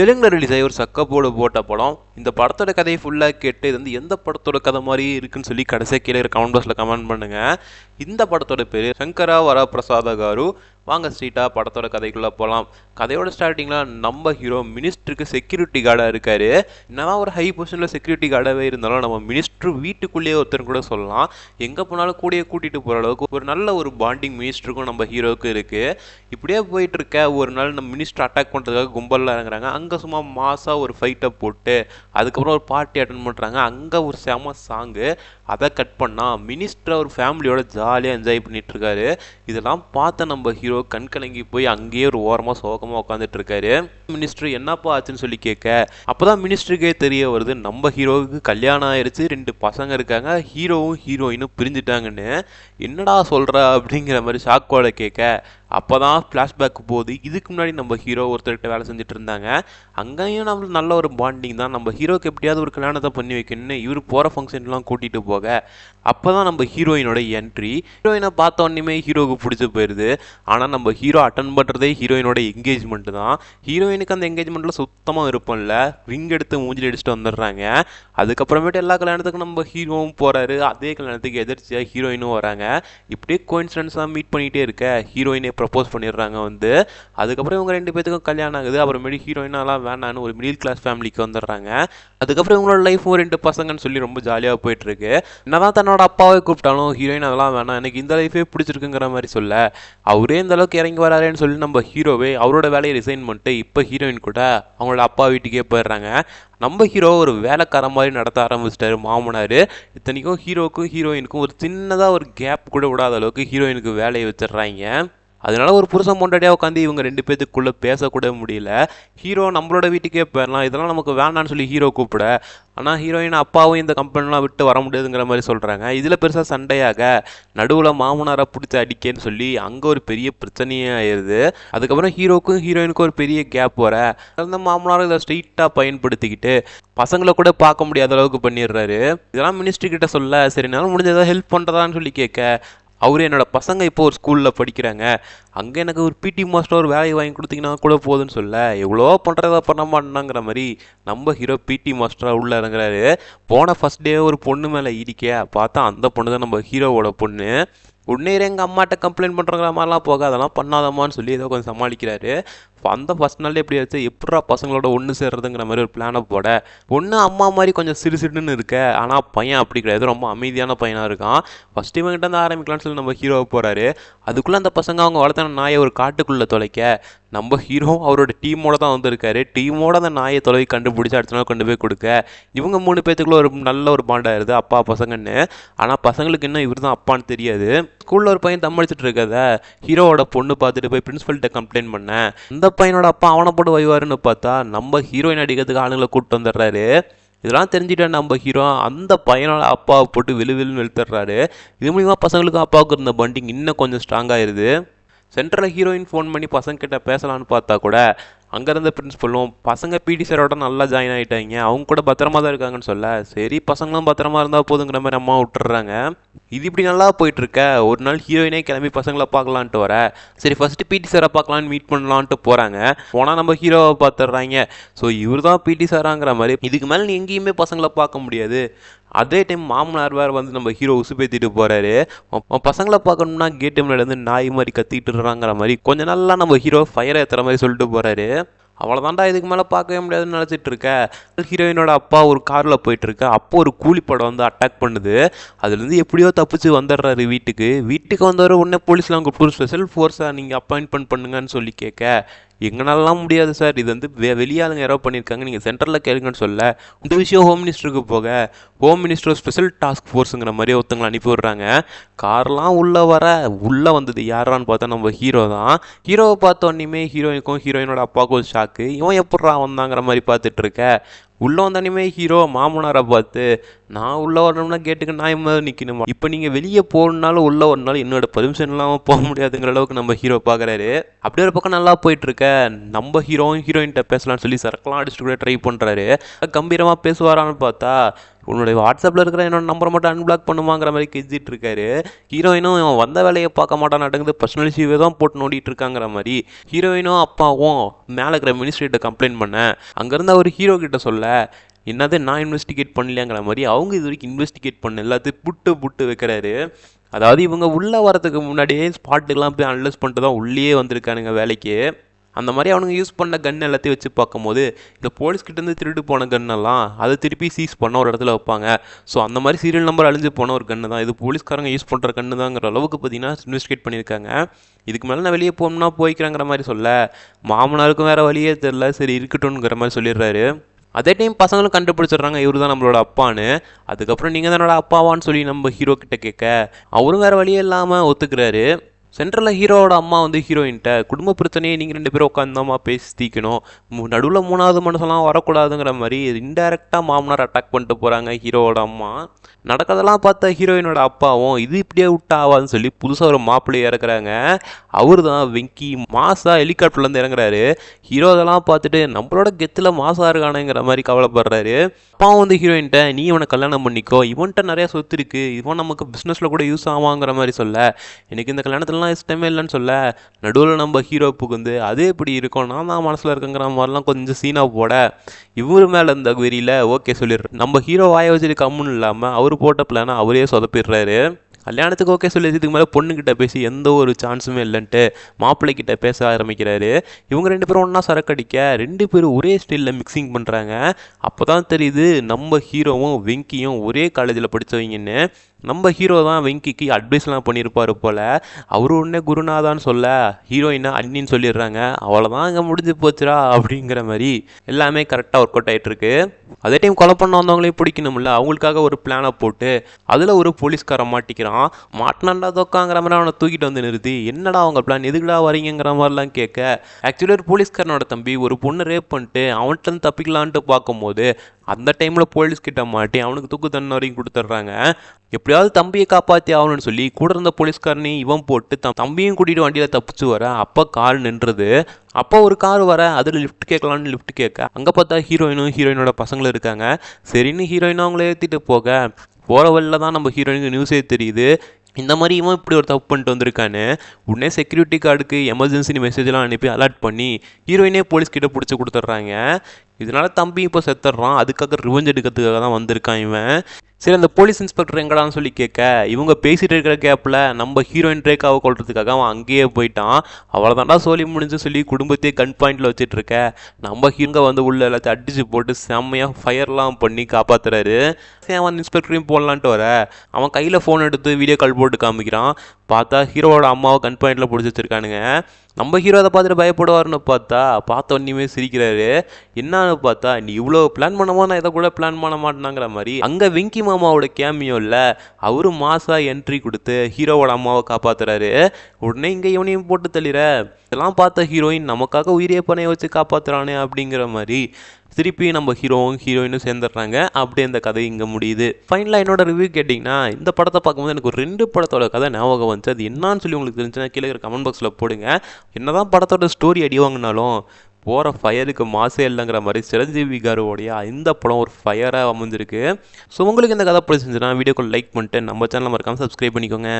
தெலுங்கில் ரிலீஸ் ஆகி ஒரு சக்கப்போடு போட்ட படம். இந்த படத்தோட கதையை ஃபுல்லாக கேட்டு இது வந்து எந்த படத்தோட கதை மாதிரி இருக்குன்னு சொல்லி கடைசியாக கீழே கமெண்ட் பாக்ஸில் கமெண்ட் பண்ணுங்கள் இந்த படத்தோட பேர் சங்கரா வரப்பிரசாத காரு வாங்க ஸ்ட்ரீட்டாக படத்தோட கதைக்குள்ளே போகலாம் கதையோட ஸ்டார்டிங்கில் நம்ம ஹீரோ மினிஸ்டருக்கு செக்யூரிட்டி கார்டாக இருக்காரு. என்னதான் ஒரு ஹை பொசிஷனில் செக்யூரிட்டி கார்டாகவே இருந்தாலும் நம்ம மினிஸ்டர் வீட்டுக்குள்ளேயே ஒருத்தர் கூட சொல்லலாம். எங்கே போனாலும் கூடயே கூட்டிகிட்டு போகிற அளவுக்கு ஒரு நல்ல ஒரு பாண்டிங் மினிஸ்டருக்கும் நம்ம ஹீரோவுக்கு இருக்குது இப்படியே போயிட்டு இருக்க ஒரு நாள் நம்ம மினிஸ்டர் அட்டாக் பண்ணுறதுக்காக கும்பலில் இறங்குறாங்க. அங்கே சும்மா மாசாக ஒரு ஃபைட்டை போட்டு அதுக்கப்புறம் ஒரு பார்ட்டி அட்டன் பண்ணுறாங்க அங்கே ஒரு செம சாங்கு அதை கட் பண்ணால் மினிஸ்டர் ஒரு ஃபேமிலியோட ஜாலியாக என்ஜாய் பண்ணிட்டு இருக்காரு இதெல்லாம் பார்த்த நம்ம ஹீரோ கண் கலங்கி போய் அங்கேயே ஒரு ஓரமாக சோகமாக உட்காந்துட்டு இருக்காரு மினிஸ்டர் என்னப்பா ஆச்சுன்னு சொல்லி கேட்க அப்போதான் மினிஸ்டருக்கே தெரிய வருது நம்ம ஹீரோவுக்கு கல்யாணம் ஆயிடுச்சு ரெண்டு பசங்க இருக்காங்க ஹீரோவும் ஹீரோயினும் பிரிஞ்சுட்டாங்கன்னு. என்னடா சொல்ற அப்படிங்கிற மாதிரி ஷாக்கோட கேட்க அப்போதான் ஃப்ளாஷ்பேக் போகுது. இதுக்கு முன்னாடி நம்ம ஹீரோ ஒருத்தர்கிட்ட வேலை செஞ்சுட்டு இருந்தாங்க அங்கேயும் நம்மளுக்கு நல்ல ஒரு பாண்டிங் தான். நம்ம ஹீரோக்கு எப்படியாவது ஒரு கல்யாணத்தை பண்ணி வைக்கணும்னு இவர் போகிற ஃபங்க்ஷன்லாம் கூட்டிகிட்டு போக அப்போ தான் நம்ம ஹீரோயினோட என்ட்ரி ஹீரோயினை பார்த்த உடனே ஹீரோவுக்கு பிடிச்சி போயிடுது ஆனால் நம்ம ஹீரோ அட்டன் பண்ணுறதே ஹீரோயினோட என்கேஜ்மெண்ட் தான். ஹீரோயினுக்கு அந்த என்கேஜ்மெண்ட்டில் சுத்தமாக இருப்போம்ல ரிங் எடுத்து மூஞ்சில் அடிச்சுட்டு வந்துடுறாங்க. அதுக்கப்புறமேட்டு எல்லா கல்யாணத்துக்கும் நம்ம ஹீரோவும் போகிறாரு அதே கல்யாணத்துக்கு எதிர்ச்சியாக ஹீரோயினும் வராங்க. இப்படியே கோயின்சிடன்ஸாக மீட் பண்ணிகிட்டே இருக்க. ஹீரோயினே ப்ரப்போஸ் பண்ணிடுறாங்க வந்து. அதுக்கப்புறம் இவங்க ரெண்டு பேத்துக்கும் கல்யாணம் ஆகுது. அப்புறமேட்டு ஹீரோயினாலாம் வேணான்னு ஒரு மிடில் கிளாஸ் ஃபேமிலிக்கு வந்துடுறாங்க. அதுக்கப்புறம் இவங்களோட லைஃப்பும் ரெண்டு பசங்கன்னு சொல்லி ரொம்ப ஜாலியாக போயிட்டுருக்கு என்னதான் தன்னோட என்னோட அப்பாவை கூப்பிட்டாலும் ஹீரோயின் அதெல்லாம் வேணாம். எனக்கு இந்த லைஃபே பிடிச்சிருக்குங்கிற மாதிரி சொல்ல அவரே இந்த அளவுக்கு இறங்கி வராருன்னு சொல்லி நம்ம ஹீரோவே அவரோட வேலையை ரிசைன் பண்ணிட்டு இப்போ ஹீரோயின் கூட அவங்களோட அப்பா வீட்டுக்கே போயிடுறாங்க. நம்ம ஹீரோ ஒரு வேலைக்கார மாதிரி நடத்த ஆரம்பிச்சிட்டாரு மாமனார். இத்தனைக்கும் ஹீரோவுக்கும் ஹீரோயினுக்கும் ஒரு சின்னதாக ஒரு கேப் கூட விடாத அளவுக்கு ஹீரோயினுக்கு வேலையை வச்சிடுறாங்க. அதனால ஒரு புருஷன் பொண்டாட்டியாக உட்காந்து இவங்க ரெண்டு பேத்துக்குள்ளே பேசக்கூட முடியல. ஹீரோ நம்மளோட வீட்டுக்கே போயிடலாம். இதெல்லாம் நமக்கு வேண்டாம்னு சொல்லி ஹீரோ கூப்பிட. ஆனால் ஹீரோயின் அப்பாவும் இந்த கம்பெனிலாம் விட்டு வர முடியாதுங்கிற மாதிரி சொல்கிறாங்க இதில் பெருசாக சண்டையாக நடுவில் மாமனாரை பிடிச்சி அடிக்கேன்னு சொல்லி அங்கே ஒரு பெரிய பிரச்சனையே ஆயிடுது அதுக்கப்புறம் ஹீரோக்கும் ஹீரோயினுக்கும் ஒரு பெரிய கேப் வர. அந்த மாமனாரை இதை ஸ்ட்ரெயிட்டாக பயன்படுத்திக்கிட்டு பசங்களை கூட பார்க்க முடியாத அளவுக்கு பண்ணிடுறாரு. இதெல்லாம் மினிஸ்ட்ரி கிட்ட சொல்ல சரி என்னால் முடிஞ்சதாக ஹெல்ப் பண்ணுறதான்னு சொல்லி கேட்க அவரு என்னோட பசங்க இப்போ ஒரு ஸ்கூலில் படிக்கிறாங்க. அங்கே எனக்கு ஒரு பிடி மாஸ்டர் ஒரு வேலையை வாங்கி கொடுத்தீங்கன்னா கூட போதுன்னு சொல்ல. எவ்வளோ பண்ணுறதா பண்ண மாட்டேனாங்கிற மாதிரி நம்ம ஹீரோ பிடி மாஸ்டராக உள்ளே இறங்குறாரு. போன ஃபர்ஸ்ட் டே ஒரு பொண்ணு மேலே இடிக்க பார்த்தா அந்த பொண்ணு தான் நம்ம ஹீரோவோட பொண்ணு. உடனே எங்கள் அம்மாட்ட கம்ப்ளைண்ட் பண்ணுறங்கிற மாதிரிலாம் போக அதெல்லாம் பண்ணாதம்மான்னு சொல்லி ஏதோ கொஞ்சம் சமாளிக்கிறாரு. அந்த ஃபஸ்ட் நாள் எப்படி ஆச்சு? எப்படா பசங்களோட ஒன்று சேர்றதுங்கிற மாதிரி ஒரு பிளானை போட. ஒன்று அம்மா மாதிரி கொஞ்சம் சிறு சிறுன்னு இருக்க. ஆனால் பையன் அப்படி கிடையாது. ரொம்ப அமைதியான பையனாக இருக்கான். ஃபஸ்ட் இவங்ககிட்ட இருந்து ஆரம்பிக்கலாம்னு சொல்லி நம்ம ஹீரோவை போகிறாரு அதுக்குள்ளே அந்த பசங்க அவங்க வளர்த்த நாயை ஒரு காட்டுக்குள்ளே தொலைக்க நம்ம ஹீரோ அவரோட டீமோட தான் வந்திருக்காரு. டீமோட அந்த நாயை தொலைவி கண்டுபிடிச்சி அடுத்த நாள் கொண்டு போய் கொடுக்க. இவங்க மூணு பேத்துக்குள்ள ஒரு நல்ல ஒரு பாண்டாயிருது அப்பா பசங்கன்னு. ஆனால் பசங்களுக்கு இன்னும் இவர் தான் அப்பான்னு தெரியாது. ஸ்கூலில் ஒரு பையன் தம் அடிச்சுட்டு இருக்கத. ஹீரோவோட பொண்ணு பார்த்துட்டு போய் பிரின்ஸ்பல்கிட்ட கம்ப்ளைண்ட் பண்ணேன் இந்த பையனோட அப்பா அவனை போட்டு வைவாருன்னு பார்த்தா நம்ம ஹீரோயின் அடிக்கிறதுக்கு ஆளுங்களை கூப்பிட்டு வந்துடுறாரு. இதெல்லாம் தெரிஞ்சுட்டா நம்ம ஹீரோ அந்த பையனோட அப்பாவை போட்டு விழு விழுன்னு வெளுத்துடுறாரு. இது மூலிமா பசங்களுக்கும் அப்பாவுக்கு இருந்த பண்டிங் இன்னும் கொஞ்சம் ஸ்ட்ராங் ஆயிடுது சென்ட்ரல் ஹீரோயின் ஃபோன் பண்ணி பசங்க கிட்ட பேசலான்னு பார்த்தா கூட அங்கேருந்த பிரின்ஸ்பலும் பசங்க பிடி சாரோட நல்லா ஜாயின் ஆகிட்டாங்க அவங்க கூட பத்திரமா தான் இருக்காங்கன்னு சொல்ல. சரி பசங்களும் பத்திரமா இருந்தால் போதுங்கிற மாதிரி அம்மா விட்டுறாங்க இது இப்படி நல்லா போயிட்டு இருக்க ஒரு நாள் ஹீரோயினே கிளம்பி பசங்களை பார்க்கலான்ட்டு வர. சரி ஃபர்ஸ்ட் பிடி சாரை பார்க்கலான்னு மீட் பண்ணலான்ட்டு போகிறாங்க போனால் நம்ம ஹீரோவை பார்த்துடுறாங்க. ஸோ இவர் தான் பிடி சாராங்கிற மாதிரி. இதுக்கு மேலே நீ எங்கேயுமே பசங்களை பார்க்க முடியாது. அதே டைம் மாமனார் வேறு வந்து நம்ம ஹீரோ உசுப்பேத்திட்டு போகிறாரு பசங்களை பார்க்கணும்னா கேட்டு முன்னாடி வந்து நாய் மாதிரி கத்திட்டு இருக்காங்கிற மாதிரி கொஞ்சம் நல்லா நம்ம ஹீரோ ஃபயர் ஏற்றுற மாதிரி சொல்லிட்டு போகிறாரு அவ்வளோதான்டா இதுக்கு மேலே பார்க்கவே முடியாதுன்னு நினச்சிட்டு இருக்க ஹீரோயினோட அப்பா ஒரு காரில் போயிட்டுருக்க. அப்போ ஒரு கூலிப்படம் வந்து அட்டாக் பண்ணுது. அதுலேருந்து எப்படியோ தப்பிச்சு வந்துடுறாரு வீட்டுக்கு. வீட்டுக்கு வந்தவர் உடனே போலீஸ்லாம் கூப்பிட்டு ஸ்பெஷல் ஃபோர்ஸாக நீங்கள் அப்பாயின்மெண்ட் பண்ணுங்கன்னு சொல்லி கேட்க. எங்களாலாம் முடியாது சார். இது வந்து வெ வெளியாளுங்க யாரோ பண்ணியிருக்காங்க நீங்கள் சென்டரில் கேளுங்கன்னு சொல்ல இந்த விஷயம் ஹோம் மினிஸ்டருக்கு போக ஹோம் மினிஸ்டர் ஸ்பெஷல் டாஸ்க் ஃபோர்ஸுங்கிற மாதிரி ஒருத்தவங்களை அனுப்பி விடுறாங்க. கார்லாம் உள்ளே வர உள்ளே வந்தது யாரான்னு பார்த்தா நம்ம ஹீரோ தான். ஹீரோவை பார்த்த ஹீரோயினுக்கும் ஹீரோயினோட அப்பாவுக்கும் ஷாக்கு இவன் எப்பட்றா வந்தாங்கிற மாதிரி பார்த்துட்ருக்க உள்ளே வந்தானுமே ஹீரோ மாமனாரை பார்த்து நான் உள்ளே வரணும்னா கேட்டுக்கு நான் மாதிரி நிற்கணுமா இப்போ நீங்கள் வெளியே போகணுன்னாலும் உள்ளே வரனாலும் என்னோட பர்மிஷன் இல்லாமல் போக முடியாதுங்கிற அளவுக்கு நம்ம ஹீரோ பார்க்குறாரு அப்படியே ஒரு பக்கம் நல்லா போயிட்டுருக்க. நம்ம ஹீரோவும் ஹீரோயின்கிட்ட பேசலாம்னு சொல்லி சரக்கெல்லாம் அடிச்சுட்டு கூட ட்ரை பண்ணுறாரு கம்பீரமாக பேசுவாரான்னு பார்த்தா உன்னுடைய வாட்ஸ்அப்பில் இருக்கிற என்னோட நம்பரை மட்டும் அன்பிளாக் பண்ணுமாங்கிற மாதிரி கெஞ்சிட்டு இருக்காரு. ஹீரோயினும் இவன் வந்த வேலையை பார்க்க மாட்டான் நடக்குது பர்சனல் இஷ்யூவே தான் போட்டு நோண்டிட்டு இருக்காங்கிற மாதிரி. ஹீரோயினும் அப்பாவும் மேலே இருக்கிற மினிஸ்ட்ரிகிட்ட கம்ப்ளைண்ட் பண்ண. அங்கேருந்து அவர் ஹீரோ கிட்ட சொல்ல என்னது நான் இன்வெஸ்டிகேட் பண்ணலையாங்கிற மாதிரி அவங்க இது வரைக்கும் இன்வெஸ்டிகேட் பண்ண எல்லாத்தையும் புட்டு புட்டு வைக்கிறாரு. அதாவது இவங்க உள்ளே வரதுக்கு முன்னாடியே ஸ்பாட்டுக்கெலாம் போய் அனலைஸ் பண்ணிட்டு தான் உள்ளேயே வந்திருக்கானுங்க வேலைக்கு. அந்த மாதிரி அவனுங்க யூஸ் பண்ண கன் எல்லாத்தையும் வச்சு பார்க்கும்போது இந்த போலீஸ்கிட்டேருந்து திருட்டு போன கன்னெல்லாம் அதை திருப்பி சீஸ் பண்ண ஒரு இடத்துல வைப்பாங்க. ஸோ அந்த மாதிரி சீரியல் நம்பர் அழிஞ்சு போன ஒரு கன்று தான். இது போலீஸ்காரங்க யூஸ் பண்ணுற கன்று தாங்கிற அளவுக்கு பார்த்தீங்கன்னா இன்வெஸ்டிகேட் பண்ணியிருக்காங்க. இதுக்கு மேலே நான் வெளியே போகணும்னா போய்க்கிறேங்கிற மாதிரி சொல்ல. மாமனாருக்கும் வேறு வழியே தெரில சரி இருக்கட்டும்ங்கிற மாதிரி சொல்லிடுறாரு. அதே டைம் பசங்களும் கண்டுபிடிச்சிடுறாங்க இவரு தான் நம்மளோட அப்பான்னு. அதுக்கப்புறம் நீங்கள் தான் என்னோட அப்பாவான்னு சொல்லி நம்ம ஹீரோ கிட்ட கேட்க அவரும் வேறு வழியே இல்லாமல் ஒத்துக்கிறாரு. சென்ட்ரலில் ஹீரோவோட அம்மா வந்து ஹீரோயின்ட்ட குடும்ப பிரச்சனையை நீங்கள் ரெண்டு பேரும் உட்காந்தாமா பேசி தீக்கணும். நடுவில் மூணாவது மனுஷெல்லாம் வரக்கூடாதுங்கிற மாதிரி இன்டெரக்டாக மாமனார் அட்டாக் பண்ணிட்டு போகிறாங்க ஹீரோவோட அம்மா. நடக்கிறதெல்லாம் பார்த்த ஹீரோயினோட அப்பாவும் இது இப்படியே விட்டா ஆவாதுன்னு சொல்லி புதுசாக ஒரு மாப்பிள்ளை இறக்குறாங்க. அவர் தான் வெங்கி மாசா ஹெலிகாப்டர்லேருந்து இறங்குறாரு. ஹீரோ அதெல்லாம் பார்த்துட்டு நம்மளோட கெத்தில் மாசா இருக்கானுங்கிற மாதிரி கவலைப்படுறாரு. அப்பாவும் வந்து ஹீரோயின்ட்ட நீ இவனை கல்யாணம் பண்ணிக்கோ. இவன்கிட்ட நிறையா சொத்து இருக்குது இவன் நமக்கு பிஸ்னஸில் கூட யூஸ் ஆவாங்கிற மாதிரி சொல்ல. எனக்கு இந்த கல்யாணத்துலலாம் இஷ்டமே இல்லைன்னு சொல்ல. நடுவில் நம்ம ஹீரோ புகுந்து அது எப்படி இருக்கும்? நான் தான் மனசில் இருக்குங்கிற மாதிரிலாம் கொஞ்சம் சீனாக போட. இவர் மேலே இந்த வெறியில் ஓகே சொல்லிடு நம்ம ஹீரோ வாய வச்சுட்டு கம்முன்னு இல்லாமல் அவர் போட்ட பிளானை அவரே சொதப்பிடுறாரு. கல்யாணத்துக்கு ஓகே சொல்லி இதுக்கு மேலே பொண்ணுக்கிட்ட பேசி எந்த ஒரு சான்ஸுமே இல்லைன்ட்டு மாப்பிள்ளைக்கிட்ட பேச ஆரம்பிக்கிறாரு. இவங்க ரெண்டு பேரும் ஒன்றா சரக்கடிக்க ரெண்டு பேரும் ஒரே ஸ்டைலில் மிக்சிங் பண்ணுறாங்க அப்போ தான் தெரியுது நம்ம ஹீரோவும் வெங்கியும் ஒரே காலேஜில் படித்தவங்கன்னு நம்ம ஹீரோ தான் வெங்கிக்கு அட்வைஸ்லாம் பண்ணியிருப்பாரு போல். அவரு உடனே குருநாதான்னு சொல்ல ஹீரோயினா அண்ணின்னு சொல்லிடுறாங்க. அவ்வளோதான் அங்கே முடிஞ்சு போச்சுடா அப்படிங்கிற மாதிரி எல்லாமே கரெக்டாக ஒர்க் அவுட் ஆகிட்டு அதே டைம் கொலை பண்ண வந்தவங்களையும் பிடிக்கணும்ல. அவங்களுக்காக ஒரு பிளானை போட்டு அதில் ஒரு போலீஸ்காரன் மாட்டிக்கிறான். மாட்டினாண்டா தொக்காங்கிற மாதிரி அவனை தூக்கிட்டு வந்து நிறுத்தி. என்னடா அவங்க பிளான் எதுக்குடா வரீங்கிற மாதிரிலாம் கேட்க. ஆக்சுவலி ஒரு போலீஸ்காரனோட தம்பி ஒரு பொண்ணை ரேப் பண்ணிட்டு அவன்கிட்ட தப்பிக்கலான்ட்டு பார்க்கும்போது அந்த டைமில் போலீஸ் கிட்ட மாட்டி அவனுக்கு தூக்கு தண்டனை வரைக்கும் கொடுத்துட்றாங்க. எப்படியாவது தம்பியை காப்பாற்றி ஆகணும்னு சொல்லி கூட இருந்த போலீஸ்காரனையும் இவன் போட்டு தம் தம்பியும் கூட்டிகிட்டு வண்டியில் தப்பிச்சு வர அப்போ கார் நின்றுது. அப்போ ஒரு கார் வர அதில் லிஃப்ட் கேட்கலான்னு லிஃப்ட் கேட்க. அங்கே பார்த்தா ஹீரோயினும் ஹீரோயினோட பசங்களும் இருக்காங்க. சரின்னு ஹீரோயினும் அவங்கள ஏற்றிட்டு போக. போகிற வழியில் தான் நம்ம ஹீரோயினுக்கு நியூஸே தெரியுது. இந்த மாதிரி இவன் இப்படி ஒரு தப்பு பண்ணிட்டு வந்திருக்கான்னு உடனே செக்யூரிட்டி கார்டுக்கு எமர்ஜென்சி மெசேஜ்லாம் அனுப்பி அலர்ட் பண்ணி ஹீரோயினே போலீஸ் கிட்ட பிடிச்சி கொடுத்துட்றாங்க. இதனால தம்பி இப்போ செத்துடுறான். அதுக்காக ரிவெஞ்ச் எடுக்கிறதுக்காக தான் வந்திருக்கான் இவன். சரி அந்த போலீஸ் இன்ஸ்பெக்டர் எங்கடான்னு சொல்லி கேட்க இவங்க பேசிகிட்டு இருக்கிற கேப்பில் நம்ம ஹீரோயின் ரேக்காவை கொள்றதுக்காக அவன் அங்கேயே போயிட்டான். அவ்வளோதான்டா சொல்லி முடிஞ்சு சொல்லி குடும்பத்தையே கன் பாயிண்டில் வச்சுட்டு இருக்க நம்ம ஹீரோங்க வந்து உள்ள எல்லாத்தையும் அடிச்சு போட்டு செம்மையாக ஃபயர்லாம் பண்ணி காப்பாத்துறாரு. சரி அவன் இன்ஸ்பெக்டரையும் போடலான்ட்டு வர. அவன் கையில் ஃபோன் எடுத்து வீடியோ கால் போட்டு காமிக்கிறான். பார்த்தா ஹீரோவோட அம்மாவை கன் பாயிண்டில் பிடிச்சி வச்சிருக்கானுங்க. நம்ம ஹீரோ அதை பார்த்துட்டு பயப்படுவார்னு பார்த்தா பார்த்த ஒன்றுமே சிரிக்கிறாரு. என்னன்னு பார்த்தா நீ இவ்வளோ பிளான் பண்ணமோ நான் இதை கூட பிளான் பண்ண மாட்டேனாங்கிற மாதிரி. அங்கே வெங்கி மாமாவோட கேமியோ இல்லை அவரும் மாசாக என்ட்ரி கொடுத்து ஹீரோவோட அம்மாவை காப்பாத்துறாரு. உடனே இங்கே இவனையும் போட்டு தள்ளிற. இதெல்லாம் பார்த்த ஹீரோயின் நமக்காக உயிரியை பணைய வச்சு காப்பாற்றுறானே அப்படிங்கிற மாதிரி. திருப்பி நம்ம ஹீரோவும் ஹீரோயினும் சேர்ந்துடுறாங்க. அப்படியே இந்த கதை இங்கே முடியுது. ஃபைனலாக என்னோட ரிவ்யூ கேட்டிங்கன்னா இந்த படத்தை பார்க்கும்போது எனக்கு ஒரு ரெண்டு படத்தோட கதை ஞாபகம் வந்துச்சு. அது என்னான்னு சொல்லி உங்களுக்கு தெரிஞ்சுன்னா கீழே இருக்கிற கமெண்ட் பாக்ஸில் போடுங்க. என்னதான் படத்தோட ஸ்டோரி அடி வாங்கினாலும் போகிற ஃபயருக்கு மாசே இல்லைங்கிற மாதிரி சிரஞ்சீவி காருவோடைய இந்த படம் ஒரு ஃபயராக அமைஞ்சிருக்கு. ஸோ உங்களுக்கு இந்த கதை பிடிச்சிருந்துச்சுன்னா வீடியோக்கு லைக் பண்ணிட்டு நம்ம சேனல் மறக்காமல் சப்ஸ்கிரைப் பண்ணிக்கோங்க.